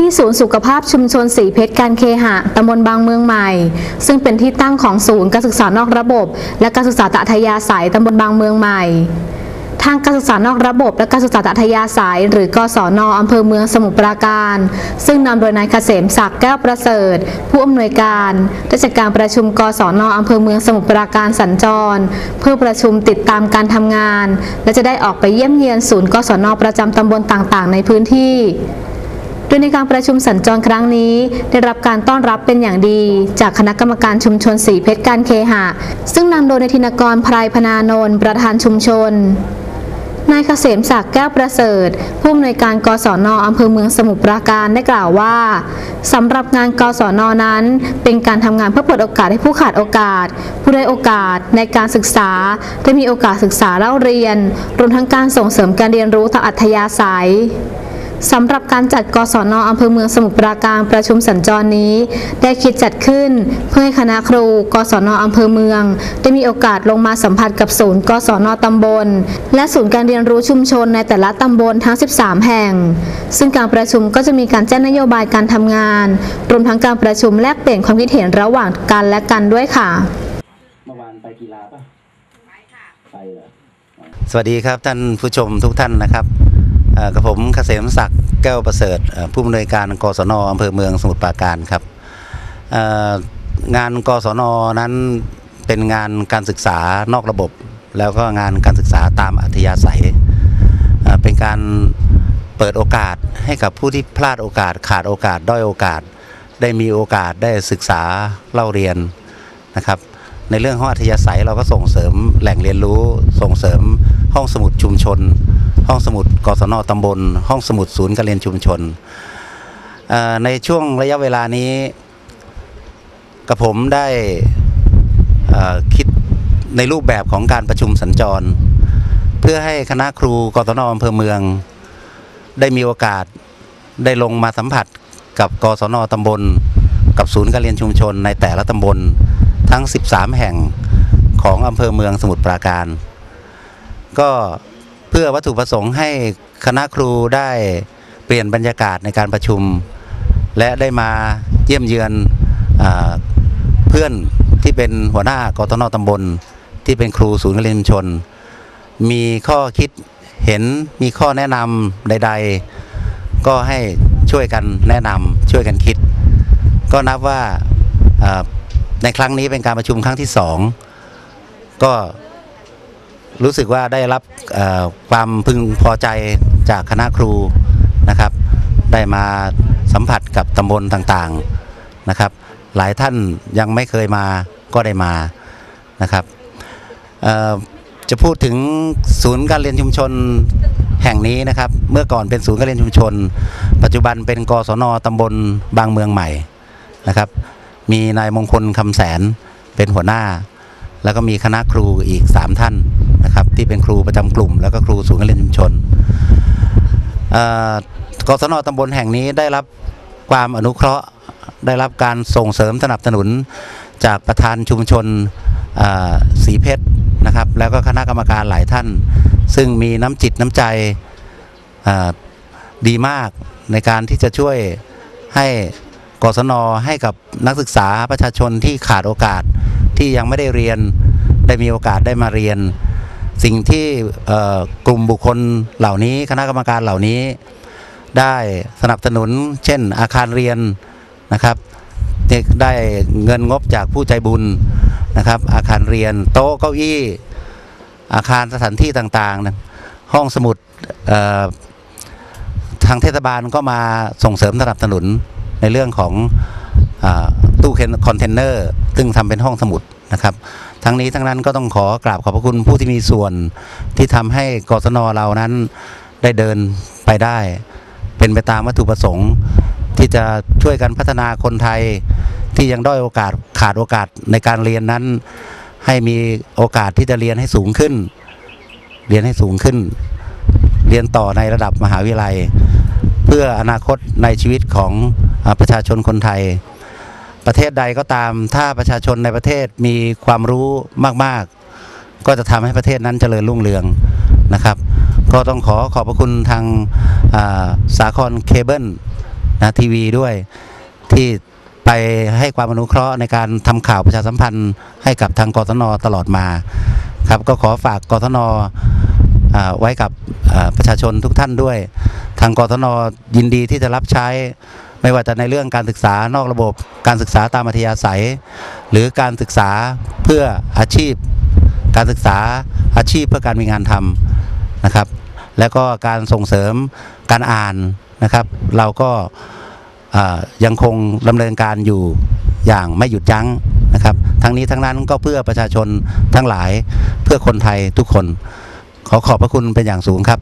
ที่ศูนย์สุขภาพชุมชนสีเพชรการเคหะตำบลบางเมืองใหม่ ซึ่งเป็นที่ตั้งของศูนย์การศึกษานอกระบบ และการศึกษาตะทยาศัยตำบลบางเมืองใหม่ทางการศึกษานอกระบบและการศึกษาตะทยาศัย หรือกศนอำเภอเมืองสมุทรปราการ ซึ่งนำโดยนายเกษมศักดิ์แก้วประเสริฐ ผู้อำนวยการได้จัดการประชุมกศนอำเภอเมืองสมุทรปราการสัญจร เพื่อประชุมติดตามการทำงาน และจะได้ออกไปเยี่ยมเยียนศูนย์กศนประจำตำบลต่างๆ ในพื้นที่ โดยในการประชุมสัญจรครั้งนี้ ได้รับการต้อนรับเป็นอย่างดี จากคณะกรรมการชุมชนสีเพชรการเคหะ ซึ่งนำโดยนายธินกรพรายพนานนท์ประธานชุมชนนายเกษมศักดิ์แก้วประเสริฐ ผู้อำนวยการกศนอำเภอเมืองสมุทรปราการได้กล่าวว่าสำหรับงานกศนนั้น เป็นการทำงานเพื่อเปิดโอกาสให้ผู้ขาดโอกาส ผู้ได้โอกาสในการศึกษา ได้มีโอกาสศึกษาเล่าเรียน รวมทั้งการส่งเสริมการเรียนรู้ทางอัธยาศัย สำหรับการจัดกศนอำเภอเมืองสมุทรปราการประชุมสัญจรนี้ ได้คิดจัดขึ้น เพื่อให้คณะครูกศนอำเภอเมือง ได้มีโอกาสลงมาสัมผัสกับศูนย์กศนตำบล และศูนย์การเรียนรู้ชุมชนในแต่ละตำบลทั้ง 13 แห่ง ซึ่งการประชุมก็จะมีการแจ้งนโยบายการทำงาน รวมทั้งการประชุมแลกเปลี่ยนความคิดเห็นระหว่างกันและกันด้วยค่ะเมื่อวานไปกีฬาป่ะไปค่ะไปเหรอสวัสดีครับท่านผู้ชมทุกท่านนะครับเอ่อ กับผมเกษมศักดิ์แก้วประเสริฐผู้อำนวยการกศนอำเภอเมืองสมุทรปราการครับงานกศนนั้นเป็นงานการศึกษานอกระบบ แล้วก็งานการศึกษาตามอัธยาศัย เป็นการเปิดโอกาสให้กับผู้ที่พลาดโอกาสขาดโอกาสด้อยโอกาส ได้มีโอกาสได้ศึกษาเล่าเรียนนะครับ ในเรื่องห้องอัธยาศัยเราก็ส่งเสริมแหล่งเรียนรู้ส่งเสริมห้องสมุดชุมชน ห้องสมุดกศนตำบล ห้องสมุดศูนย์การเรียนชุมชน ในช่วงระยะเวลานี้กับผมได้คิดในรูปแบบของการประชุมสัญจร เพื่อให้คณะครูกศนอำเภอเมือง ได้มีโอกาสได้ลงมาสัมผัสกับกศนตำบล กับศูนย์การเรียนชุมชน ในแต่ละตำบลทั้ง 13 แห่งของอำเภอเมืองสมุทรปราการ ก็ พื่อวัตถุประสงค์ให้คณะครูได้เปลี่ยนบรรยากาศในการประชุม และได้มาเยี่ยมเยือนอเพื่อนที่เป็นหัวหน้ากตนตำบล ที่เป็นครูศูนย์การเรียนชุมชน มีข้อคิดเห็นมีข้อแนะนำใด ๆ ก็ให้ช่วยกันแนะนำช่วยกันคิด ก็นับว่าในครั้งนี้เป็นการประชุมครั้งที่สองก็ รู้สึกว่าได้รับความพึงพอใจจากคณะครูนะครับ ได้มาสัมผัสกับตำบลต่างๆนะครับ หลายท่านยังไม่เคยมาก็ได้มานะครับจะพูดถึงศูนย์การเรียนชุมชนแห่งนี้นะครับ เมื่อก่อนเป็นศูนย์การเรียนชุมชน ปัจจุบันเป็นกศนตำบลบางเมืองใหม่นะครับ มีนายมงคลคำแสนเป็นหัวหน้า แล้วก็มีคณะครูอีก 3 ท่าน นะครับที่เป็นครูประจำกลุ่ม แล้วก็ครูศูนย์การเรียนชุมชนกศนตำบลแห่งนี้ได้รับความอนุเคราะห์ได้รับการส่งเสริมสนับสนุนจากประธานชุมชนสีเพชรนะครับ แล้วก็คณะกรรมการหลายท่าน ซึ่งมีน้ำจิตน้ำใจดีมากในการที่จะช่วยให้กศนให้กับนักศึกษาประชาชนที่ขาดโอกาสที่ยังไม่ได้เรียนได้มีโอกาสได้มาเรียน สิ่งที่กลุ่มบุคคลเหล่านี้คณะกรรมการเหล่านี้ ได้สนับสนุน เช่น อาคารเรียนนะครับได้เงินงบจากผู้ใจบุญนะครับ อาคารเรียนโต๊ะเก้าอี้ อาคารสถานที่ต่างๆ ห้องสมุดทางเทศบาลก็มาส่งเสริมสนับสนุนในเรื่องของอตู้คอนเทนเนอร์ ซึ่งทำเป็นห้องสมุด นะครับ ทั้งนี้ทั้งนั้นก็ต้องขอกราบขอบพระคุณผู้ที่มีส่วนที่ทำให้กศนเรานั้นได้เดินไปได้ เป็นไปตามวัตถุประสงค์ ที่จะช่วยกันพัฒนาคนไทยที่ยังด้อยโอกาสขาดโอกาสในการเรียนนั้น ให้มีโอกาสที่จะเรียนให้สูงขึ้น เรียนให้สูงขึ้น เรียนต่อในระดับมหาวิทยาลัย เพื่ออนาคตในชีวิตของประชาชนคนไทย ประเทศใดก็ตาม ถ้าประชาชนในประเทศมีความรู้มาก ๆ ก็จะทำให้ประเทศนั้นเจริญรุ่งเรืองนะครับ ก็ต้องขอขอบพระคุณทางอ่าสาครเคเบิลนะทีวีด้วยที่ไปให้ความอนุเคราะห์ในการทำข่าวประชาสัมพันธ์ให้กับทางกศนตลอดมาครับก็ขอฝากกศนไว้กับประชาชนทุกท่านด้วย ทางกศนยินดีที่จะรับใช้ ไม่ว่าจะในเรื่องการศึกษานอกระบบ การศึกษาตามอัธยาศัย หรือการศึกษาเพื่ออาชีพ การศึกษาอาชีพเพื่อการมีงานทำนะครับ แล้วก็การส่งเสริมการอ่านนะครับ เราก็ยังคงดำเนินการอยู่อย่างไม่หยุดยั้งนะครับ ทั้งนี้ทั้งนั้นก็เพื่อประชาชนทั้งหลายเพื่อคนไทยทุกคน ขอขอบพระคุณเป็นอย่างสูงครับ